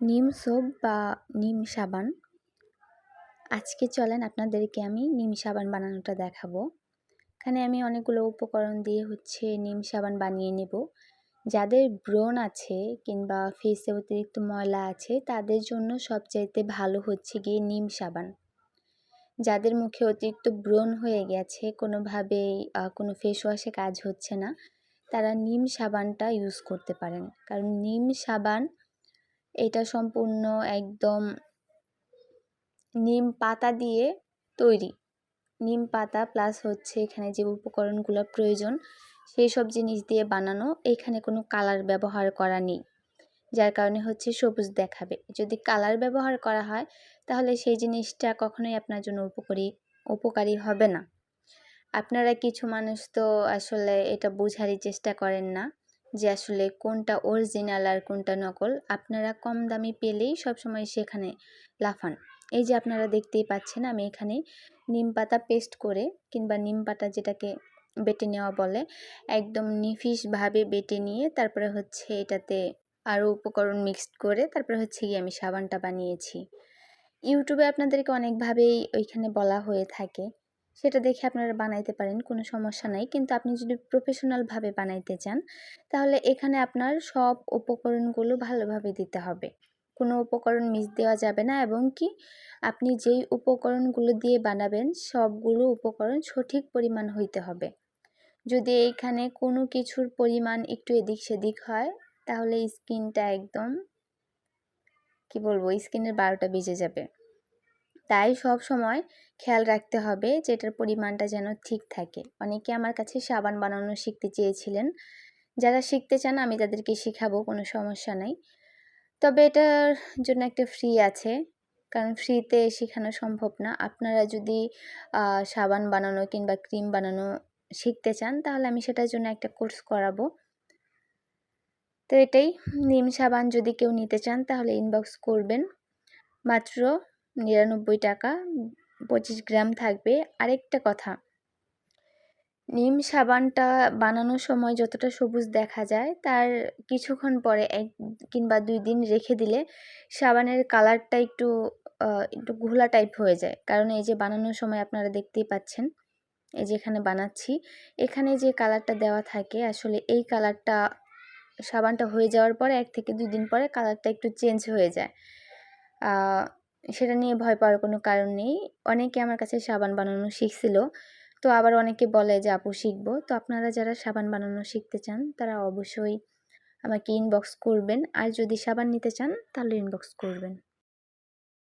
নিম সোপ বা নিম সাবান। আজকে চলেন আপনাদেরকে আমি নিম সাবান বানানোটা দেখাবো। এখানে আমি অনেকগুলো উপকরণ দিয়ে হচ্ছে নিম সাবান বানিয়ে নেব। যাদের ব্রণ আছে কিংবা ফেসে অতিরিক্ত ময়লা আছে, তাদের জন্য সবচাইতে ভালো হচ্ছে গিয়ে নিম সাবান। যাদের মুখে অতিরিক্ত ব্রণ হয়ে গেছে, কোনোভাবেই কোনো ফেস ওয়াশে কাজ হচ্ছে না, তারা নিম সাবানটা ইউজ করতে পারেন। কারণ নিম সাবান এটা সম্পূর্ণ একদম নিম পাতা দিয়ে তৈরি। নিম পাতা প্লাস হচ্ছে এখানে যে উপকরণগুলো প্রয়োজন, সেই সব জিনিস দিয়ে বানানো। এখানে কোনো কালার ব্যবহার করা নেই, যার কারণে হচ্ছে সবুজ দেখাবে। যদি কালার ব্যবহার করা হয়, তাহলে সেই জিনিসটা কখনোই আপনার জন্য উপকারী উপকারী হবে না। আপনারা কিছু মানুষ তো আসলে এটা বোঝারই চেষ্টা করেন না। যে আসলে কোনটা অরিজিনাল আর কোনটা নকল, আপনারা কম দামি পেলেই সবসময় সেখানে লাফান। এই যে আপনারা দেখতেই পাচ্ছেন, আমি এখানে নিম পাতা পেস্ট করে কিংবা নিম পাতা যেটাকে বেটে নেওয়া বলে, একদম নিফিসভাবে বেটে নিয়ে তারপরে হচ্ছে এটাতে আরও উপকরণ মিক্সড করে তারপরে হচ্ছে গিয়ে আমি সাবানটা বানিয়েছি। ইউটিউবে আপনাদেরকে অনেকভাবেই ওইখানে বলা হয়ে থাকে। সেটা দেখে আপনারা বানাইতে পারেন, কোনো সমস্যা নাই। কিন্তু আপনি যদি প্রফেশনালভাবে বানাইতে চান, তাহলে এখানে আপনার সব উপকরণগুলো ভালোভাবে দিতে হবে। কোনো উপকরণ মিস দেওয়া যাবে না এবং কি, আপনি যেই উপকরণগুলো দিয়ে বানাবেন, সবগুলো উপকরণ সঠিক পরিমাণ হইতে হবে। যদি এইখানে কোনো কিছুর পরিমাণ একটু এদিক সেদিক হয়, তাহলে স্কিনটা একদম, কি বলব, স্কিনের বারোটা বেজে যাবে। তাই সব সময় খেয়াল রাখতে হবে যে এটার পরিমাণটা যেন ঠিক থাকে। অনেকে আমার কাছে সাবান বানানো শিখতে চেয়েছিলেন। যারা শিখতে চান আমি তাদেরকে শেখাবো, কোনো সমস্যা নাই। তবে এটার জন্য একটা ফ্রি আছে, কারণ ফ্রিতে শেখানো সম্ভব না। আপনারা যদি সাবান বানানো কিংবা ক্রিম বানানো শিখতে চান, তাহলে আমি সেটার জন্য একটা কোর্স করাবো। তো এটাই। নিম সাবান যদি কেউ নিতে চান, তাহলে ইনবক্স করবেন। মাত্র নিরানব্বই টাকা, পঁচিশ গ্রাম থাকবে। আরেকটা কথা, নিম সাবানটা বানানোর সময় যতটা সবুজ দেখা যায়, তার কিছুক্ষণ পরে এক কিংবা দুই দিন রেখে দিলে সাবানের কালারটা একটু একটু ঘোলা টাইপ হয়ে যায়। কারণ এই যে বানানোর সময় আপনারা দেখতেই পাচ্ছেন, এই যে এখানে বানাচ্ছি, এখানে যে কালারটা দেওয়া থাকে, আসলে এই কালারটা, সাবানটা হয়ে যাওয়ার পরে এক থেকে দুই দিন পরে কালারটা একটু চেঞ্জ হয়ে যায়। সেটা নিয়ে ভয় পাওয়ার কোনো কারণ নেই। অনেকে আমার কাছে সাবান বানানো শিখছিল। তো আবার অনেকে বলে যে, আপু, শিখব। তো আপনারা যারা সাবান বানানো শিখতে চান, তারা অবশ্যই আমাকে ইনবক্স করবেন। আর যদি সাবান নিতে চান, তাহলে ইনবক্স করবেন।